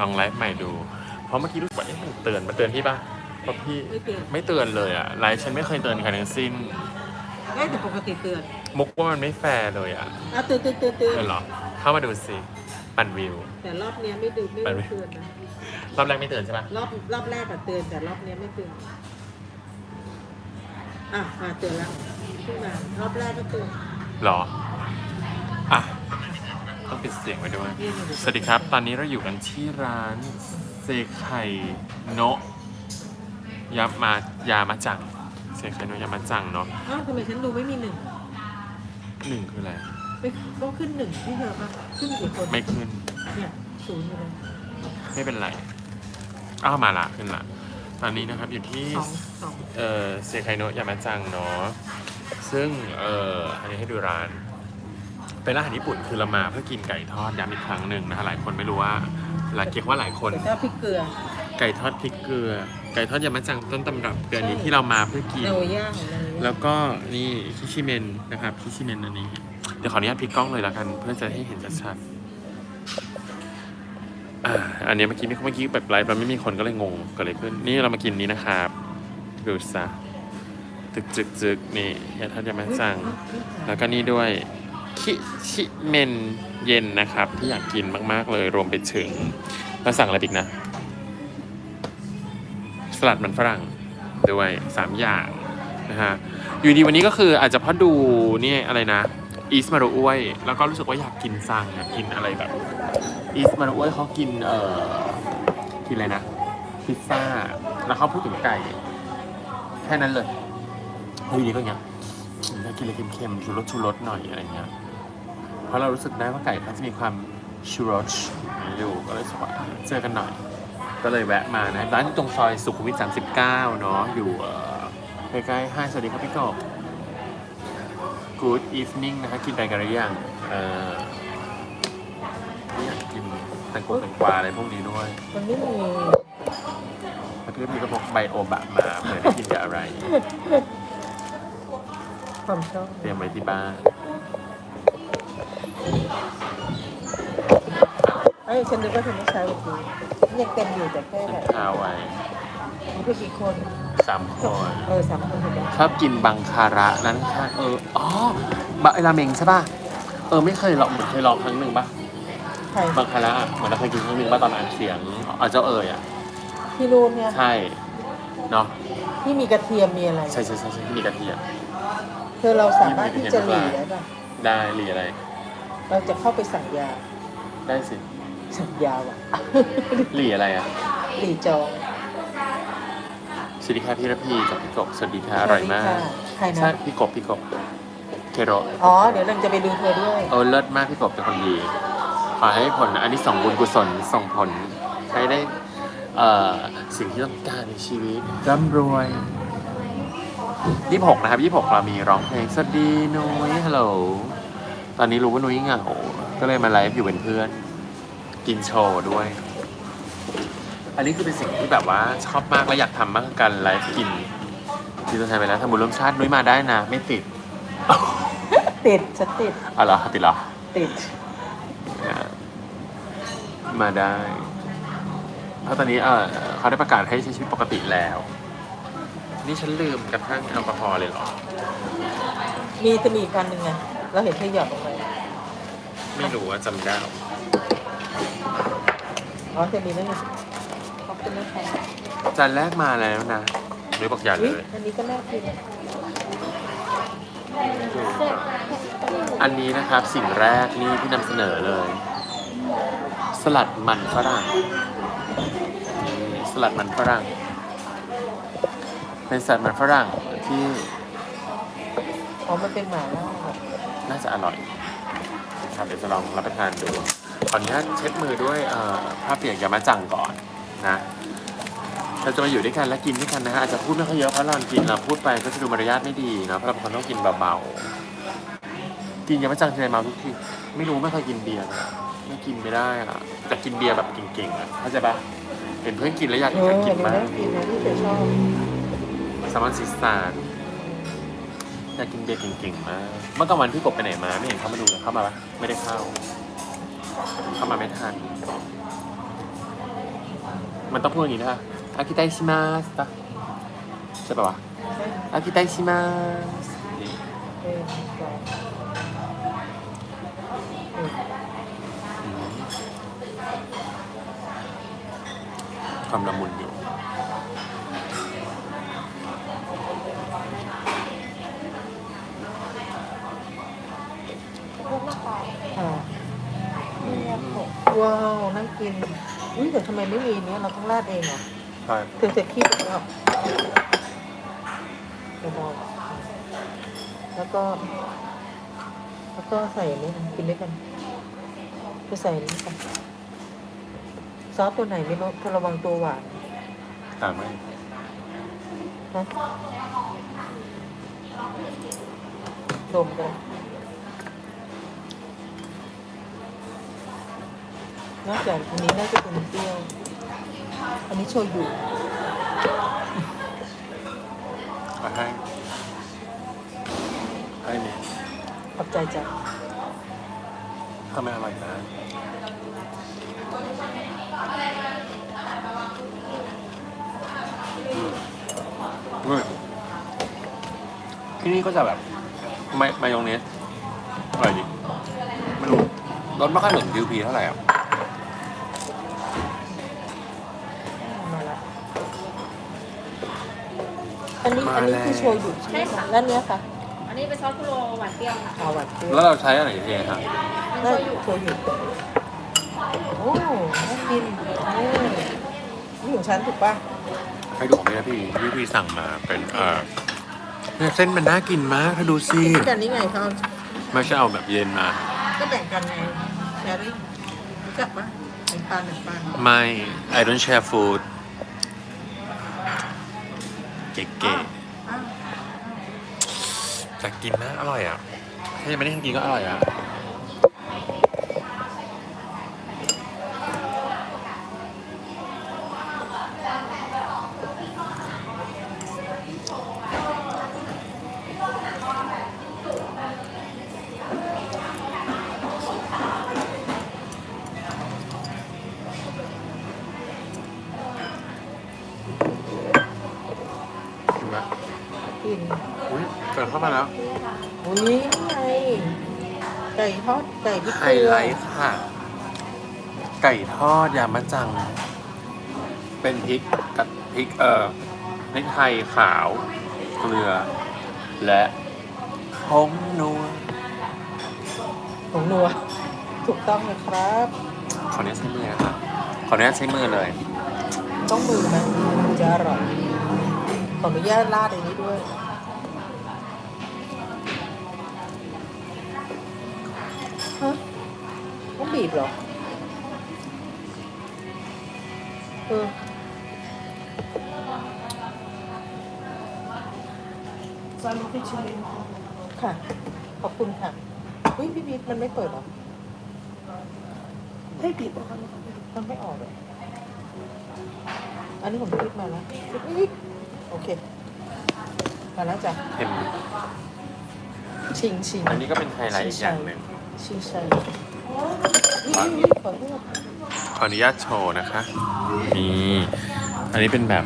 ลองไลฟ์ใหม่ดู เพราะเมื่อกี้รู้สึกว่าเอ๊ะมันเตือนมาเตือนพี่ป่ะเพราะพี่ไม่เตือน ไม่เตือนเลยอะไลฟ์ฉันไม่เคยเตือนใครทั้งสิ้น ได้แต่ปกติเตือนมุกว่ามันไม่แฟร์เลยอะอะเตือนเตือนเตือนเตือนเออเหรอเข้ามาดูสิปั่นวิว แต่รอบเนี้ยไม่ดูไม่ไปไหมเตือนนะ รอบแรกไม่เตือนใช่ปะรอบรอบแรกอะเตือนแต่รอบเนี้ยไม่เตือน อะมาเตือนแล้วขึ้นมารอบแรกก็เตือนหรอ อะ ต้องปิดเสียงไว้ด้วย สวัสดีครับ ตอนนี้เราอยู่กันที่ร้านเซไคโนะยามายามาจัง เซไคโนะยามาจังเนาะอ้าวทำไมฉันดูไม่มีหนึ่งหนึ่งคืออะไร ไม่ต้องขึ้นหนึ่งที่เธอปะขึ้นกี่คนไม่ขึ้น เนี่ยศูนย์อยู่เลยไม่เป็นไร อ้าวมาละขึ้นละ ตอนนี้นะครับอยู่ที่ สองสอง เอ่อเซไคโนะยามาจังเนาะ ซึ่งเอ่ออันนี้ให้ดูร้าน เป็นร้านอาหารญี่ปุ่นคือเรามาเพื่อกินไก่ทอดย้ำอีกครั้งหนึ่งนะฮะหลายคนไม่รู้ว่าหลายเกียกว่าหลายคนแต่ถ้าพริกเกลือไก่ทอดพริกเกลือ ไก่ทอดยามาจังต้นตำรับเกลือนี้ที่เรามาเพื่อกิน เนย่างของเราแล้วก็นี่คิชิเมนนะครับคิชิเมนอันนี้ เดี๋ยวขออนุญาตพลิกกล้องเลยแล้วกัน เพื่อจะให้เห็นชัดๆอ่าอันนี้เมื่อกี้เมื่อกี้แบบไลฟ์มันไม่มีคนก็เลยงงเกิดอะไรขึ้น นี่เรามากินนี้นะครับดูซะตึกจึกจึกนี่ยาทอดยามาจังแล้วก็นี่ด้วย คิชิเมนเย็นนะครับ ที่อยากกินมาก ๆ เลยรวมไปถึงแล้วสั่งอะไรอีกนะ สลัดมันฝรั่งด้วยสามอย่างนะฮะอยู่ดีวันนี้ก็คืออาจจะเพราะดูนี่อะไรนะอีสมารุอ้วย แล้วก็รู้สึกว่าอยากกินซังอยากกินอะไรแบบอีสมารุอ้วยเขากินเอ่อกินอะไรนะพิซซ่าแล้วเขาพูดถึงไก่แค่นั้นเลยอยู่ดีก็อย่างเงี้ยอยากกินอะไรเค็มๆชูรสชูรสหน่อยอะไรเงี้ย ราะเรารู้สึกได้ว่าไก่เขาจะมีความชูรสอยู่ก็เลยรู้สึกว่าเจอกันหน่อย ก็เลยแวะมานะร้านอยู่ตรงซอยสุขุมวิท 39 เนาะอยู่เอ่อใกล้ๆห้างสวัสดีครับพี่กบ Good evening นะคะกินไปกันหรือยังเอ่อไม่อยากกินแตงกวาแตงกวาอะไรพวกนี้ด้วยมันไม่มีแล้วพี่พี่ก็พกไบโอบะมาเผื่อได้กินกับอะไรความชอบเตรียมไว้ที่บ้าน ไอ้ยฉันนึกว่าเธอไม่ใช้วันนี้ยังเต็มอยู่แต่แค่ฉันข้าวไว้มีเพื่อกี่คนสามคน เออสามคนเห็นไหมชอบกินบังคาระร้านข้างเออ อ๋อบะราเมงใช่ป่ะ เออไม่เคยลองเหมือนเคยลองครั้งหนึ่งป่ะ ใครบังคาระอะเหมือนเราเคยกินครั้งหนึ่งป่ะตอนอ่านเสียงอ๋อเจ้าเอ๋ยอะ ที่รูปเนี่ย ใช่ เนาะที่มีกระเทียมมีอะไร ใช่ใช่ใช่ใช่ที่มีกระเทียมเธอเราสามารถที่จะหลีได้ป่ะ ได้หรืออะไร เราจะเข้าไปสั่งยา ได้สิ สั่งยาว่ะหรืออะไรอะ หลีจองสวัสดีค่ะพี่ระพีกับพี่กบสวัสดีค่ะอร่อยมากสวัสดีค่ะใครนะใช่พี่กบพี่กบเคโรอ๋อ เดี๋ยวเราจะไปดูเธอด้วย เออเลิศมากพี่กบเป็นคนดี ขอให้ผลอันนี้ส่งบุญกุศลส่งผลใช้ได้เอ่อสิ่งที่ต้องการในชีวิตร่ำรวยยี่หกนะครับยี่หกเรามีร้องเพลงสวัสดีนุ้ยฮัลโหล ตอนนี้รู้ว่านุ้ยเหงา ก็เลยมาไลฟ์อยู่เป็นเพื่อน กินโชว์ด้วย อันนี้คือเป็นสิ่งที่แบบว่าชอบมากและอยากทำมากคือการไลฟ์กินที่ตัวแทนไปแล้วทำบุญร่วมชาตินุ้ยมาได้นะ ไม่ติดติดฉันติดอ๋อเหรอติดเหรอติด มาได้ เพราะตอนนี้เออเขาได้ประกาศให้ใช้ชีวิตปกติแล้ว นี่ฉันลืมกระทั่งแอลกอฮอล์เลยเหรอ มีจะมีอีกอันหนึ่งไง เราเห็นเธอหยอดลงไปไม่รู้ว่าจำได้อ๋อจะมีนั่นไงขอบคุณนะคะจานแรกมาแล้วนะหรือบอกอย่าอุ๊เลยย อันนี้ก็น่ากินอันนี้นะครับสิ่งแรกนี่ที่นำเสนอเลย สลัดมันฝรั่งนี่สลัดมันฝรั่ง เป็นสลัดมันฝรั่งที่ อ๋อมันเป็นหมาล่าแบบ น่าจะอร่อยนะครับเดี๋ยวจะลองรับประทานดูขออนุญาตเช็ดมือด้วยเอ่อผ้าเปียกยามาจังก่อนนะเราจะมาอยู่ด้วยกันและกินด้วยกันนะฮะอาจจะพูดไม่ค่อยเยอะเพราะเรากินเราพูดไปก็จะดูมารยาทไม่ดีเนาะเพราะเราเป็นคนต้องกินเบาๆกินยามาจังทีไรเมาทุกทีไม่รู้ไม่เคยกินเบียร์เลยอะไม่กินไม่ได้อะแต่กินเบียร์แบบเก่งๆอะเข้าใจปะเห็นเพื่อนกินแล้วอยากเออยาอกกินดูมากน่ากินนะที่เธอชอบแซลมอนซีซาร์ อยากกินเบียร์เก่งๆมากเมื่อกลางวันพี่กบไปไหนมา ไม่เห็นเข้ามาดูเลยเข้ามาปะไม่ได้เข้า เข้ามาไม่ทัน มันต้องพูดอย่างนี้นะอากิไตชิมาสปะใช่ปะวะอากิไตชิมาสความละมุนอ ว้าวนั่งกินอุ้ยแต่ทำไมไม่มีเนี้ยเราต้องราดเองเหรอใช่ถึงจะขี้ไม่ออกเดี๋ยวบอกแล้วก็ แล้วก็ใส่อันนี้นะกินด้วยกันไปใส่อันนี้กันซอสตัวไหนไม่รู้เธอระวังตัวหวานต่างไหมนะดมกัน นอกจากอันนี้น่าจะเป็นเปรี้ยว อันนี้โชยุเอาให้ให้เนี่ยขอบใจจ้ะทำไมอร่อยนะอืมอืมที่นี่ก็จะแบบมายมายองเนสอร่อยดีไม่รู้รสไม่ค่อยเหมือนคิวพีเท่าไหร่อะ อันนี้อันนี้คือโชยุใช่ไหมคะแล้วเนี้ยค่ะอันนี้เป็นซอสคุโรหวานเปรี้ยวค่ะเอาหวานเปรี้ยวแล้วเราใช้อะไรเทครับเป็นได้โชยุโชยุโอ้น่ากินโอ้นี่ของฉันถูกป่ะให้ดูของพี่นะพี่พี่พี่สั่งมาเป็นเออเนี่ยเส้นมันน่ากินมากถ้าดูสิแต่นี่ไงเขาไม่ใช่เอาแบบเย็นมา ก็แบ่งกันไงแชร์ริ่งรู้จักปะแบ่งปันแบ่งปันไม่ I don't share food เก๋อ้าวๆจะกินนะอร่อยอะ ถ้ายังไม่ได้กินก็อร่อยอะ อุ้ยเกิดเข้ามาแล้วอุ้ยนี่ไงไก่ทอดไก่พริกไฮเกลือไลท์ค่ะ ไก่ทอดยามะจัง เป็นพริกกับพริกเอ่อพริกไทยขาว เกลือ และผงนัวของนัวถูกต้องเลยครับ ขออนุญาตใช้มือนะครับขออนุญาตใช้มือเลย ต้องมือนะถึงจะอร่อยขออนุญาตราด บีบเหรอ เออซอสมะเขือเทศค่ะ ขอบคุณค่ะ อุ้ยพี่บีบมันไม่เปิดเหรอ ให้บีบเหรอคะมันไม่ออกเลยอันนี้ผมคิดมาแล้วอุ๊ยโอเค มาแล้วจ้ะเห็นชิงชิงอันนี้ก็เป็นไฮไลท์อีกอย่างหนึ่ง ชิงชัยนี่นี่นี่ ขอขออนุญาตโชว์นะคะนี่อันนี้เป็นแบบ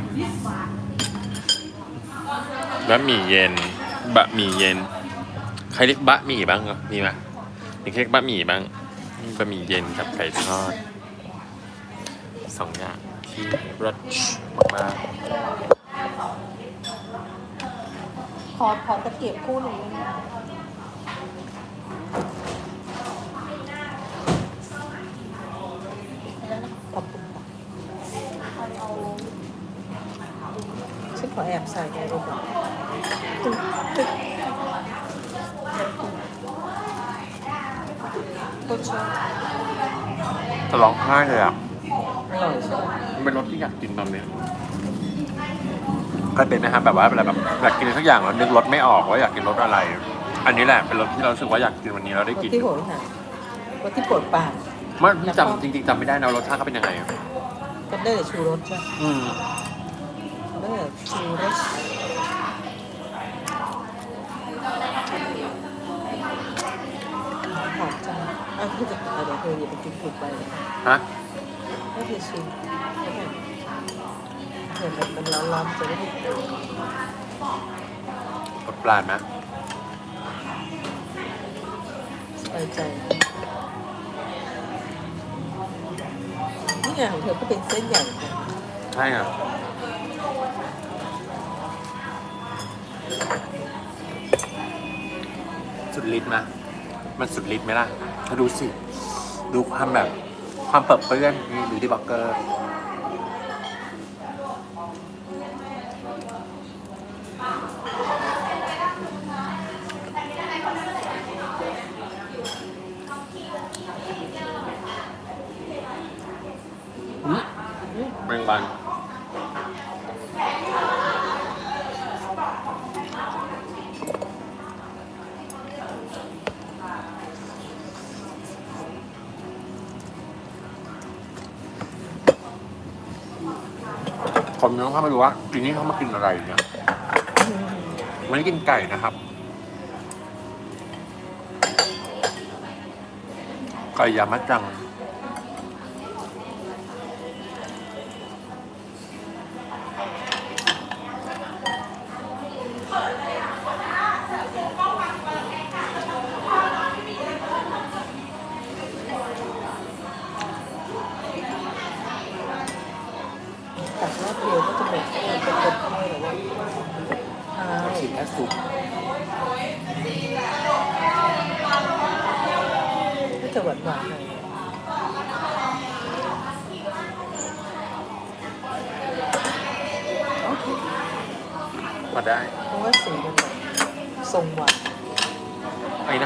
บะหมี่เย็น บะหมี่เย็น ใครเรียกบะหมี่บ้างมีไหมมีเรียกบะหมี่บ้างมีบะหมี่เย็นกับไก่ทอดสองอย่างที่รสมากขอขอตะเกียบคู่หนึ่งได้ไหมขอบคุณค่ะฉันขอ แอบใส่ในรูปแบบตึ๊กตึ๊กโคตรชอบๆจะร้องไห้เลยอะอร่อยใช่ไหมมันเป็นรสที่อยากกินตอนนี้เคยเป็นนะครับแบบว่าเวลาแบบอยากกินอะไรสักอย่างแล้วนึกรสไม่ออกว่าอยากกินรสอะไร อันนี้แหละเป็นรสที่เรารู้สึกว่าอยากกินวันนี้เราได้วักินที่โหยหาวันที่ปวดปากมันจำจริงๆจำไม่ได้นะรสชาติเขาเป็นยังไงก็ได้แต่ชูรสใช่ไหมอืมได้ แต่ชูรสหอมจังอ่ะคือจะเอาเดี๋ยวเธออย่าไปกินถูกไปเลย ฮะ ให้เธอชิมแล้วกัน เห็นแบบมันร้อนๆจะได้ไม่ตื่น กดปลาดไหม สบายใจนี่ไงของเธอก็เป็นเส้นใหญ่นะ ฤทธิ์ไหมมันสุดฤทธิ์ไหมล่ะเธอดูสิ ดูความแบบความเปิดเปื้อนนี่ดูที่บล็อกเกอร์อืมแมงบัน มน้องเข้ามาดูว่าทีนี้เขามากินอะไรเนี่ยไม่ได้กินไก่นะครับ ไก่ยามัดจัง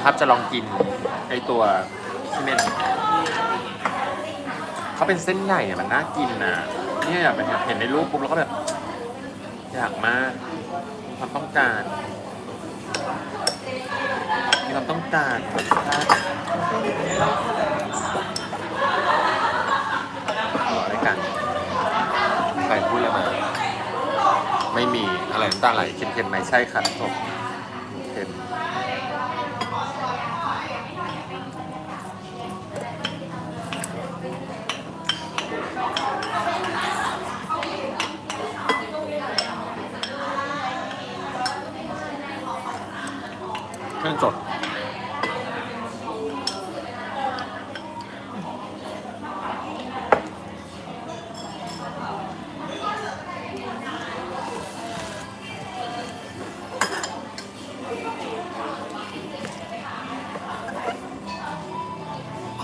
นะครับจะลองกินไอตัวที่เมนเขาเป็นเส้นใหญ่อะมันน่ากินนะเนี่ยอยากไปเห็นในรูปปุ๊บแล้วก็แบบอยากมากมีความต้องการมีความต้องการขออะไรกันใครพูดอะไรมาไม่มีอะไรน้ำตาไหลเค็มๆไหมใช่ครับผม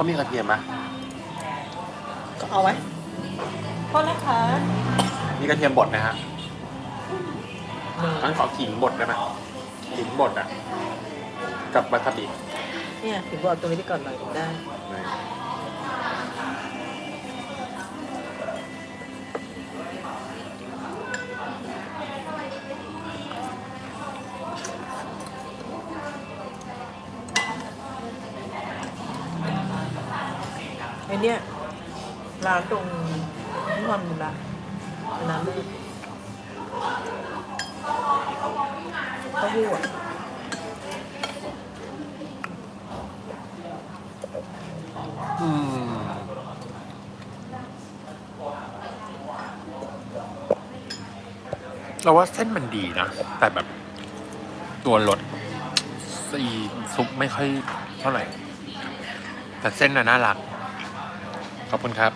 เขามีกระเทียมไหมก็เอาไว้โทษนะคะ มีกระเทียมบดนะฮะหนึ่งงั้นขอขิงบดได้ไหมขิงบดอะ กับวาซาบิเนี่ยถึงบอกตรงนี้ไปก่อนหน่อยได้ไอ เนี่ย ร้านตรงนิมอนบุระน้ำมืดเต้าหู้อะอืมเราว่าเส้นมันดีนะ แต่แบบตัวรสซีซุปไม่ค่อยเท่าไหร่ แต่เส้นน่ะน่ารัก ขอบคุณครับ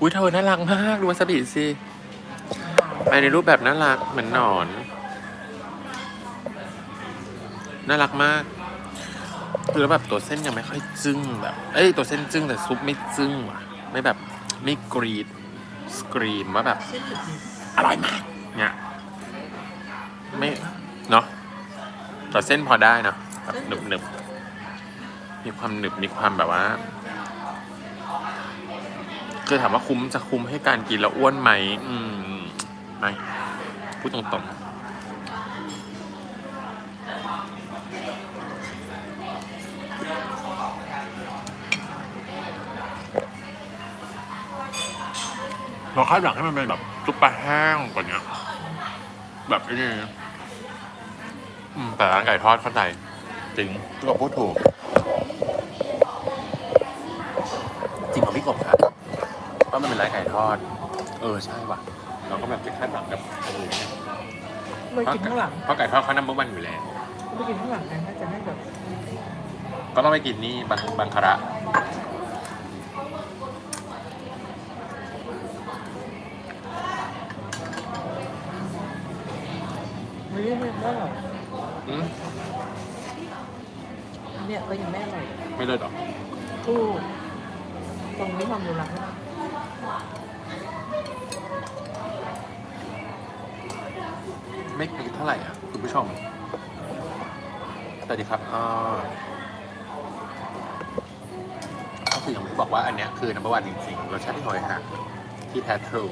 อุ้ยเธอน่ารักมาก ดูวาซาบิสิไปในรูปแบบน่ารักเหมือนหนอน น่ารักมากคือแล้วแบบตัวเส้นยังไม่ค่อยจึ้งแบบ เอ้ยตัวเส้นจึ้งแต่ซุปไม่จึ้งว่ะ ไม่แบบไม่กรีดสกรีมว่าแบบเส้นหนึบอร่อยมากเนี่ยไม่เนาะแต่เส้นพอได้เนาะแบบหนึบหนึบมีความหนึบมีความแบบว่า คือถามว่าคุ้มจะคุ้มให้การกินแล้วอ้วนไหมอืมไม่พูดตรงๆเราคาดหวังให้มันเป็นแบบซุปปลาแห้งกว่านี้แบบนี้อืมแต่ร้านไก่ทอดเข้าใจจริงพี่กบพูดถูก จริงของพี่กบครับว่ามันเป็นร้านไก่ทอด เออใช่ว่ะ เราก็แบบไปคาดหวังกับคนอื่นเนี่ยไปกินข้างหลังเพราะไก่ทอดเขานัมเบอร์วันอยู่แล้ว ไปกินข้างหลังกันน่าจะได้แบบ ก็ต้องไปกินนี่บังบังคาระ คือ number one จริงๆรสชาติที่หอยหักที่แท้ทรู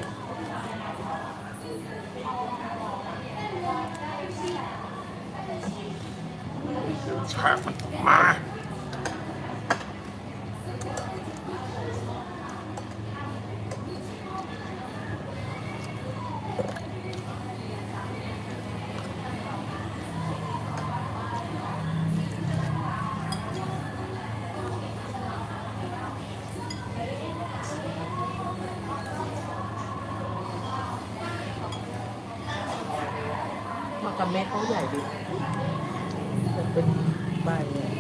เม็ดเขาใหญ่ดีแบบเป็นใบเนี่ย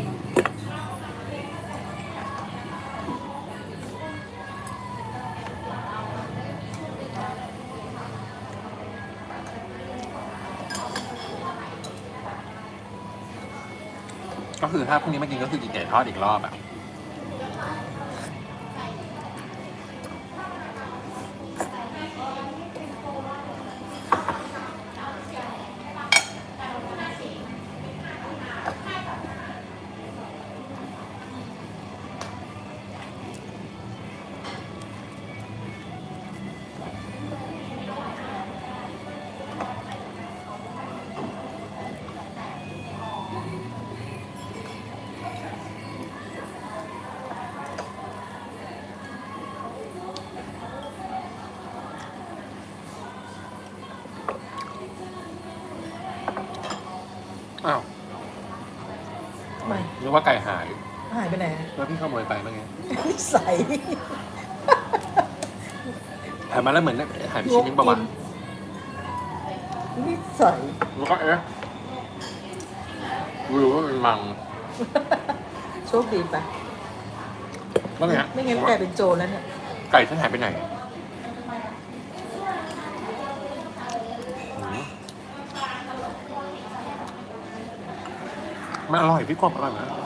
ก็คือถ้าพรุ่งนี้มากินก็คือกินไก่ทอดอีกรอบอะ กว่าไก่หายหายไปไหนอะแล้วพี่ขโมยไปมั้งไงนิสัยหายมาแล้วเหมือนหายไปชิ้นนึงประมาณนิสัยแล้วก็เอ๊ะรู้ว่ามันมังโชคดีไปแล้วไงไม่งั้นกลายเป็นโจรแล้วเนี่ยไก่ฉันหายไปไหนหืมมันอร่อยพี่กบอร่อยมาก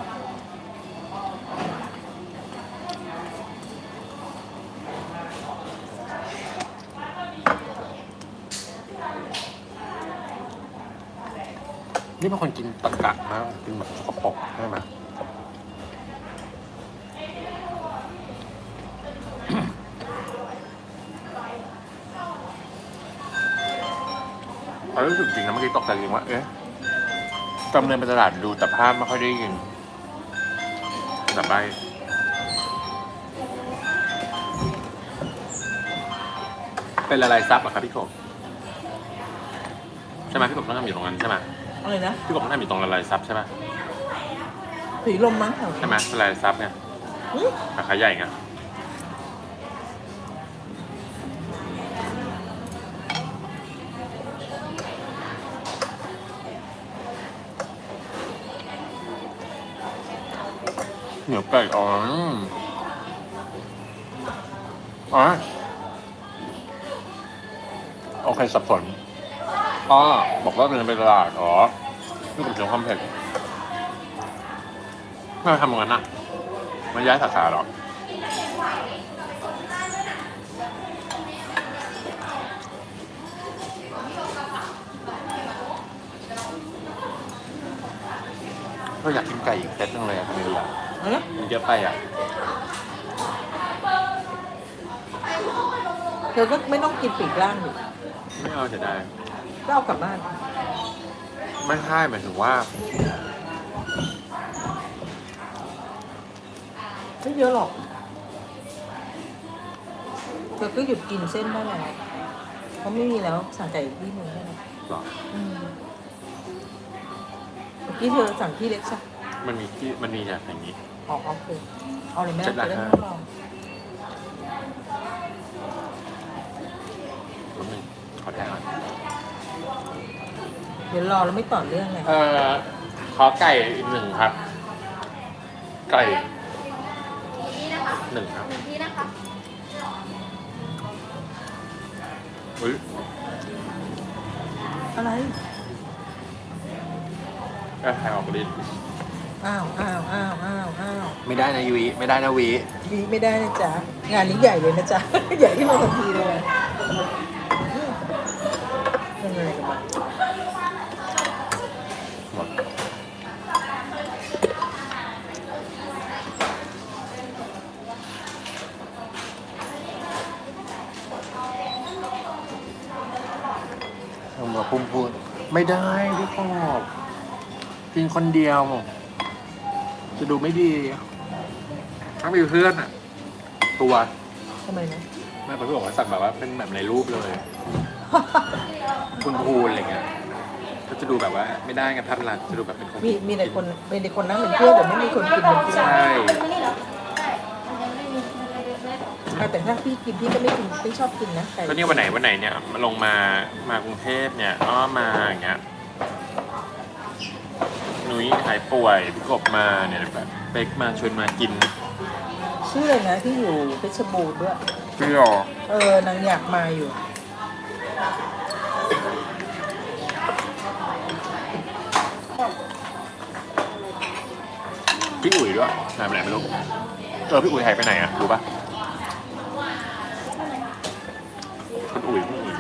นี่เป็นคนกินตะกะมากกินแบบสกปรกใช่ไหมเรารู้สึกจริงนะเมื่อกี้ตกใจจริงว่า เอ๊ะกำเนินไปตลาดดูแต่ภาพไม่ค่อยได้ยินแต่ใบเป็นละลายซับหรอะครับพี่กบใช่ไหมพี่กบต้องทำอยู่ตรงนั้นใช่ไหม อะไรนะพี่กบต้องทำอยู่ตรงละลายซับใช่ไหมผีลมมั้งแถวนี้ใช่ไหมละลายซับเนี่ยหึราคาใหญ่ไงเหนียวไก่อ๋ออ๋อโอเคสับสน อ๋อบอกว่าเดินไปตลาดอ๋อนี่ผมเจอความเผ็ดไม่ทำอย่างนั้นนะไม่ย้ายสาขาหรอกก็อยากกินไก่อีกเซตนึงเลยอะทำไมดีอะอะไรนะมันเยอะไปอะเธอก็ไม่ต้องกินปีกล่างดิไม่เอาจะได้ ก็เอากลับบ้าน ไม่ใช่หมายถึงว่า ไม่เยอะหรอก เธอก็หยุดกินเส้นได้แล้วเพราะไม่มีแล้วสั่งไก่ที่หนึ่งได้แล้วหรออืมเมื่อกี้เธอสั่งที่เล็กใช่ไหมมันมีที่มันมีอย่างอย่างนี้ ออกเอาคือเอาเลยไหมเจ็ดล่ะละจะได้ห้าไม่ต้องรอ ดี๋ยวรอแล้วไม่ต่อเรื่องเลยเอ่อขอไก่อีกหนึ่งครับ ไก่นี่นะคะหนึ่งครับหนึ่งที่นะคะอุ้ยอะไร แอบถ่ายออกลิ้นอ้าวอ้าวอ้าวอ้าวอ้าวไม่ได้นะยุ้ยไม่ได้นะวีดีไม่ได้นะจ๊ะ งานนี้ใหญ่เลยนะจ๊ะ ใหญ่ที่มาทันทีเลยยังไงกันบ้าง หมดเอามาพุ่มพูด ไม่ได้พี่ปอบกินคนเดียว จะดูไม่ดีถ้ามีเพื่อนอะ ตัวทำไมนะแม่พี่บอกว่าสั่งแบบว่าเป็นแบบในรูปเลย คุณพูนอะไรเงี้ยก็จะดูแบบว่าไม่ได้ไงภาพลักษณ์จะดูแบบเป็นคนมีมีแต่คนมีแต่คนนั่งเป็นเพื่อนแต่ไม่มีคนกินเป็นเพื่อน ใช่ อะแต่ถ้าพี่กินพี่ก็ไม่กินไม่ชอบกินนะไก่ก็เนี่ยวันไหนวันไหนเนี่ยมาลงมามากรุงเทพเนี่ยอ้อมาอย่างเงี้ยหนุ้ยหายป่วยพี่กบมาเนี่ยแบบเป๊กมาชวนมากินชื่ออะไรนะที่อยู่เพชรบูรณ์ด้วย พี่หรอเออนางอยากมาอยู่ พี่อุ๋ยด้วยหายไปไหนไม่รู้เออพี่อุ๋ยหายไปไหนอะรู้ปะคุณ อุ๋ยพี่อุ๋ย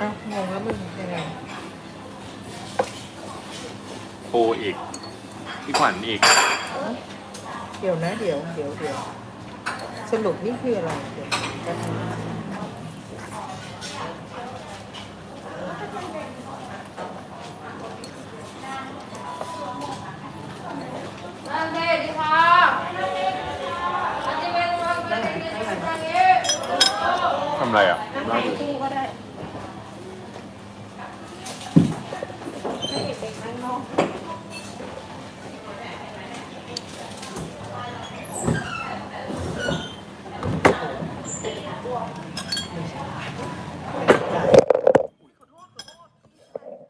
อ้าวงงแล้วมึงยังไงโปอีกพี่ขวัญอีก เดี๋ยวนะ เดี๋ยวเดี๋ยวเดี๋ยวสรุปนี่คืออะไรเดี๋ยวแป๊บนึง ๆนั่นเด็ดดีค่ะมันจะเป็นมันจะเป็นอย่างนี้ ทำอะไรอะ นั่งในตู้ก็ได้ให้เด็กๆนั่งนอก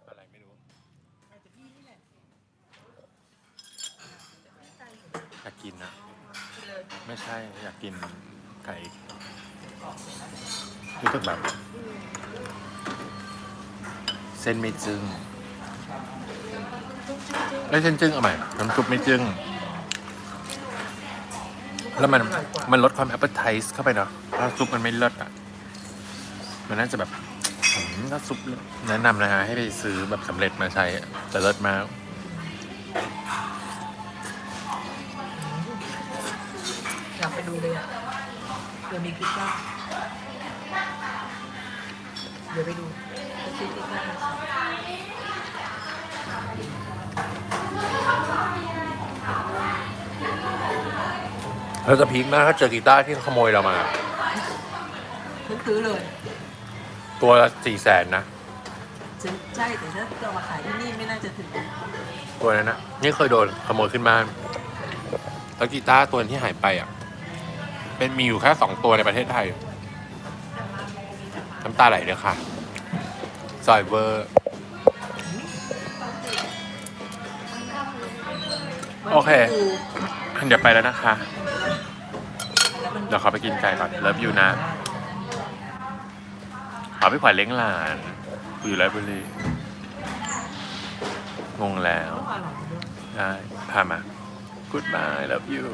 อะไรไม่รู้อยากกินนะไม่ใช่อยากกินไก่ รู้สึกแบบ เส้นไม่จึงไอ้ยเส้นจึงเอาใหม่น้ำซุปไม่จึง แล้วมันมันลดความ appetize เข้าไปเนาะถ้าซุปมันไม่เลิศอะ มันน่าจะแบบอืมถ้าซุปแนะนำนะฮะให้ไปซื้อแบบสำเร็จมาใช้จะเลิศมาก อยากไปดูเลยอะเดี๋ยวมีพิซซ่า เดี๋ยวไปดูไปซื้อพิซซ่าเราจะพีคมากถ้าเจอกีตาร์ที่ขโมยเรามา ฉันซื้อเลยตัวละสี่แสนนะซื้อใช่แต่ถ้าจะมาขายที่นี่ไม่น่าจะถึงตัวนั้นนะนี่เคยโดนขโมยขึ้นบ้านแล้วกีตาร์ตัวที่หายไปอะ เป็นมีอยู่แค่สองตัวในประเทศไทย น้ำตาไหลเลยค่ะซอยเวอร์ โอเค เดี๋ยวไปแล้วนะคะ เดี๋ยวขาไปกินไก่ก่อนเลิฟยูนะ ขอพี่ขวัญเลี้ยงหลานอยู่ไรบุรีงงแล้ว ได้พามา Goodbye love you